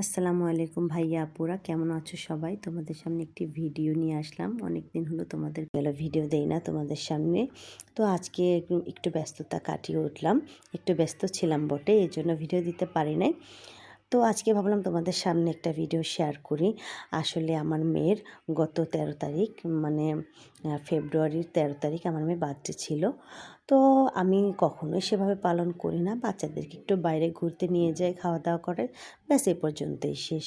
আসসালামু আলাইকুম ভাইয়া আপুরা, কেমন আছো সবাই? তোমাদের সামনে একটি ভিডিও নিয়ে আসলাম। অনেক দিন হলো তোমাদের গেলো ভিডিও দেই না তোমাদের সামনে। তো আজকে একটু- ব্যস্ততা কাটিয়ে উঠলাম। একটু ব্যস্ত ছিলাম বটে এই জন্য ভিডিও দিতে পারি নাই। তো আজকে ভাবলাম তোমাদের সামনে একটা ভিডিও শেয়ার করি। আসলে আমার মেয়ের গত তেরো তারিখ মানে ফেব্রুয়ারির তেরো তারিখ আমার মেয়ে বার্থডে ছিল। তো আমি কখনোই সেভাবে পালন করি না। বাচ্চাদেরকে একটু বাইরে ঘুরতে নিয়ে যাই খাওয়া দাওয়া করে। ব্যাস, এ পর্যন্তই শেষ।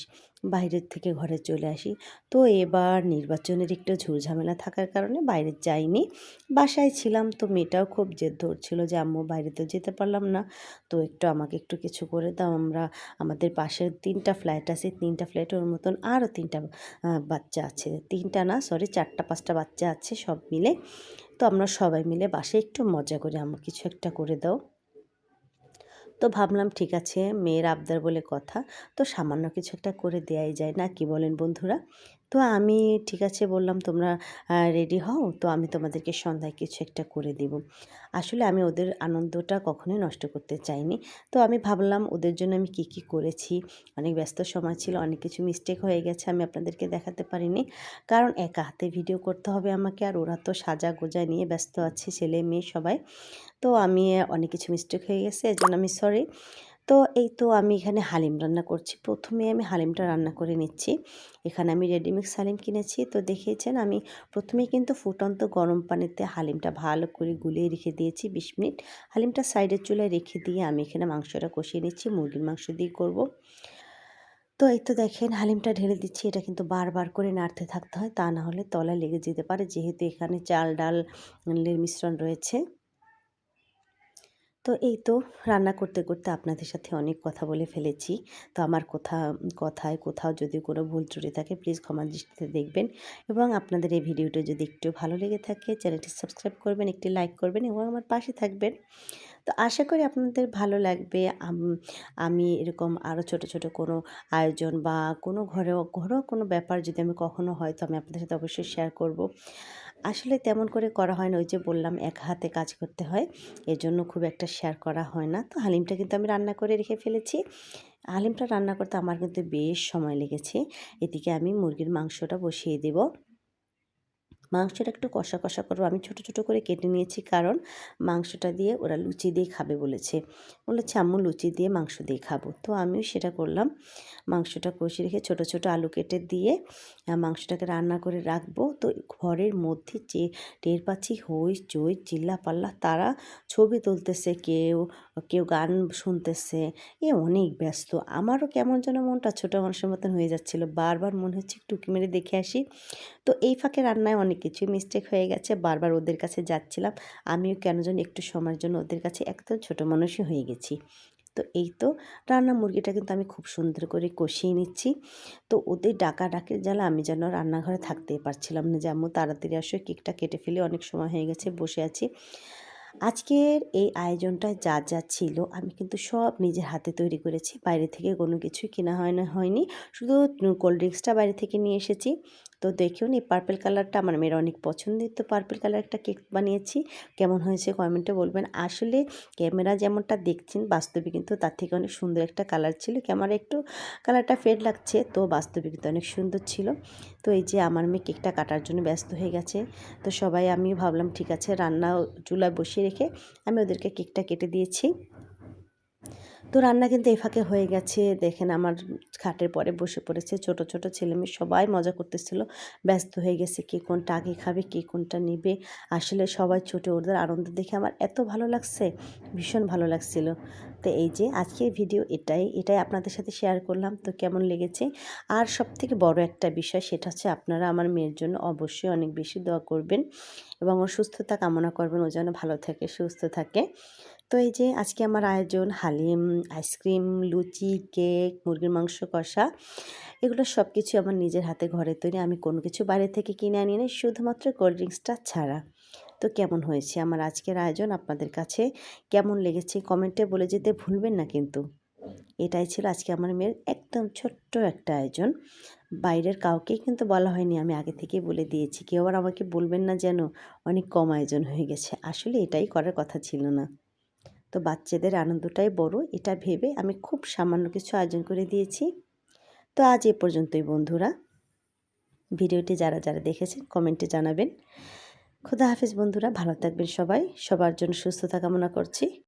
বাইরের থেকে ঘরে চলে আসি। তো এবার নির্বাচনের একটু ঝুরঝামেলা থাকার কারণে বাইরে যাইনি। বাসায় ছিলাম তো মেয়েটাও খুব জেদ ধরছিল যে, আম্মু, বাইরে তো যেতে পারলাম না। তো একটু আমাকে একটু কিছু করে দাও। আমরা, আমাদের পাশের তিনটা ফ্ল্যাট আছে। তিনটা ফ্ল্যাটের মতন আরও তিনটা বাচ্চা আছে। তিনটা না, সরি, চারটা, পাঁচটা বাচ্চা আছে সব মিলে। তো আমরা সবাই মিলে বাসে একটু মজা করে। আমার কিছু একটা করে দাও। তো ভাবলাম, ঠিক আছে, মেয়ের আবদার বলে কথা। তো সামান্য কিছু একটা করে দেয়াই যায়। না কি বলেন বন্ধুরা? তো আমি ঠিক আছে বললাম, তোমরা রেডি হও, তো আমি তোমাদেরকে সন্ধ্যায় কিছু একটা করে দেব। আসলে আমি ওদের আনন্দটা কখনোই নষ্ট করতে চাইনি। তো আমি ভাবলাম ওদের জন্য আমি কি কি করেছি? অনেক ব্যস্ত সময় ছিল, অনেক কিছু মিস্টেক হয়ে গেছে, আমি আপনাদেরকে দেখাতে পারিনি। কারণ একা হাতে ভিডিও করতে হবে আমাকে, আর ওরা তো সাজা গোজা নিয়ে ব্যস্ত আছে, ছেলে মেয়ে সবাই। তো আমি, অনেক কিছু মিস্টেক হয়ে গেছে এর জন্য আমি সরি তো এই তো আমি এখানে হালিম রান্না করছি। প্রথমে আমি হালিমটা রান্না করে নিচ্ছি। এখানে আমি রেডিমিক্স হালিম কিনেছি। তো দেখিয়েছেন আমি প্রথমেই কিন্তু ফুটন্ত গরম পানিতে হালিমটা ভালো করে গুলিয়ে রেখে দিয়েছি বিশ মিনিট। হালিমটা সাইডের চুলায় রেখে দিয়ে আমি এখানে মাংসটা কষিয়ে নিচ্ছি, মুরগির মাংস দিয়ে করব। তো এই তো দেখেন হালিমটা ঢেলে দিচ্ছি। এটা কিন্তু বারবার করে নাড়তে থাকতে হয়। তা না হলে তলায় লেগে যেতে পারে। যেহেতু এখানে চাল, ডাল মিশ্রণ রয়েছে। তো এই তো রান্না করতে করতে আপনাদের সাথে অনেক কথা বলে ফেলেছি। তো আমার কথা, কথায় কোথাও যদি কোনো ভুল ত্রুটি থাকে প্লিজ ক্ষমা দৃষ্টিতে দেখবেন এবং আপনাদের এই ভিডিওটা যদি একটু ভালো লেগে থাকে, চ্যানেলটি সাবস্ক্রাইব করবেন, একটি লাইক করবেন এবং আমার পাশে থাকবেন। তো আশা করি আপনাদের ভালো লাগবে। আমি এরকম আরও ছোট ছোট কোনো আয়োজন বা কোনো ঘরেও ঘরেও কোনো ব্যাপার যদি আমি কখনো হয়, তো আমি আপনাদের সাথে অবশ্যই শেয়ার করব। আসলে তেমন করে করা হয় না, ওই যে বললাম এক হাতে কাজ করতে হয়, এজন্য খুব একটা শেয়ার করা হয় না। তো হালিমটা কিন্তু আমি রান্না করে রেখে ফেলেছি। হালিমটা রান্না করতে আমার কিন্তু বেশ সময় লেগেছে। এদিকে আমি মুরগির মাংসটা বসিয়ে দেব। মাংসটা একটু কষা কষা করব। আমি ছোট ছোট করে কেটে নিয়েছি কারণ মাংসটা দিয়ে ওরা লুচি দিয়ে খাবে বলেছে। বলেছে আম্মু, লুচি দিয়ে মাংস দিয়ে খাব। তো আমিও সেটা করলাম। মাংসটা কষে রেখে ছোট ছোট আলু কেটে দিয়ে মাংসটাকে রান্না করে রাখব। তো ঘরের মধ্যে যে টের পাচ্ছি হই চই চিল্লা পাল্লা তারা ছবি তুলতেছে, কেউ কেউ গান শুনতেছে। এ অনেক ব্যস্ত। আমারও কেমন যেন মনটা ছোটো মানুষের মতন হয়ে যাচ্ছিল। বারবার মনে হচ্ছে একটু মেরে দেখে আসি। তো এই ফাঁকে রান্নায় অনেক কিছুই মিস্টেক হয়ে গেছে। বারবার ওদের কাছে যাচ্ছিলাম। আমিও কেন যেন একটু সময়ের জন্য ওদের কাছে একদম ছোটো মানুষই হয়ে গেছি। তো এই তো রান্না মুরগিটা কিন্তু আমি খুব সুন্দর করে কষিয়ে নিচ্ছি। তো ওদের ডাকা ডাকের জ্বালা আমি যেন রান্নাঘরে থাকতেই পারছিলাম না। যেমন তাড়াতাড়ি আসো, কেকটা কেটে ফেলে, অনেক সময় হয়ে গেছে, বসে আছি। আজকের এই আয়োজনটায় যা যা ছিল আমি কিন্তু সব নিজের হাতে তৈরি করেছি। বাইরে থেকে কোনো কিছুই কেনা হয় না, হয়নি। শুধু কোল্ড ড্রিঙ্কসটা বাইরে থেকে নিয়ে এসেছি। তো দেখুন এই পার্পেল কালারটা আমার মেয়ের অনেক পছন্দের। তো পার্পেল কালার একটা কেক বানিয়েছি। কেমন হয়েছে কমেন্টে বলবেন। আসলে ক্যামেরা যেমনটা দেখছেন, বাস্তবে কিন্তু তার থেকে অনেক সুন্দর একটা কালার ছিল। ক্যামেরা একটু কালারটা ফেড লাগছে, তো বাস্তবে কিন্তু অনেক সুন্দর ছিল। তো এই যে আমার মেয়ে কেকটা কাটার জন্য ব্যস্ত হয়ে গেছে। তো সবাই আমি ভাবলাম ঠিক আছে, রান্না চুলায় বসিয়ে রেখে আমি ওদেরকে কেকটা কেটে দিয়েছি। তো রান্না কিন্তু এই ফাঁকে হয়ে গেছে। দেখেন আমার খাটের পরে বসে পড়েছে ছোট ছোট ছেলেমেয়ে, সবাই মজা করতেছিল। ব্যস্ত হয়ে গেছে কে কোনটা আগে খাবে, কে কোনটা নেবে। আসলে সবাই ছোটো, ওদের আনন্দ দেখে আমার এত ভালো লাগছে, ভীষণ ভালো লাগছিল। তো এই যে আজকের ভিডিও এটাই এটাই আপনাদের সাথে শেয়ার করলাম। তো কেমন লেগেছে? আর সব থেকে বড় একটা বিষয় সেটা হচ্ছে আপনারা আমার মেয়ের জন্য অবশ্যই অনেক বেশি দোয়া করবেন এবং ওর সুস্থতা কামনা করবেন। ও যেন ভালো থাকে, সুস্থ থাকে। তো এই যে আজকে আমার আয়োজন হালিম, আইসক্রিম, লুচি, কেক, মুরগির মাংস কষা, এগুলো সব কিছু আমার নিজের হাতে ঘরে তৈরি। আমি কোনো কিছু বাইরে থেকে কিনে আনি না শুধুমাত্র কোল্ড ড্রিঙ্কসটা ছাড়া। তো কেমন হয়েছে? আমার আজকের আয়োজন আপনাদের কাছে কেমন লেগেছে? কমেন্টে বলে যেতে ভুলবেন না কিন্তু। এটাই ছিল আজকে আমার মেয়ের একদম ছোট্ট একটা আয়োজন। বাইরের কাউকেই কিন্তু বলা হয়নি, আমি আগে থেকেই বলে দিয়েছি। কেউ আবার আমাকে বলবেন না যেন অনেক কম আয়োজন হয়ে গেছে। আসলে এটাই করার কথা ছিল না। তো বাচ্চাদের আনন্দটাই বড়, এটা ভেবে আমি খুব সামান্য কিছু আয়োজন করে দিয়েছি। তো আজ এ পর্যন্তই বন্ধুরা। ভিডিওটি যারা যারা দেখেছেন কমেন্টে জানাবেন। খোদা হাফিজ বন্ধুরা ভালো থাকবেন সবাই। সবার জন্য সুস্থতা কামনা করছি।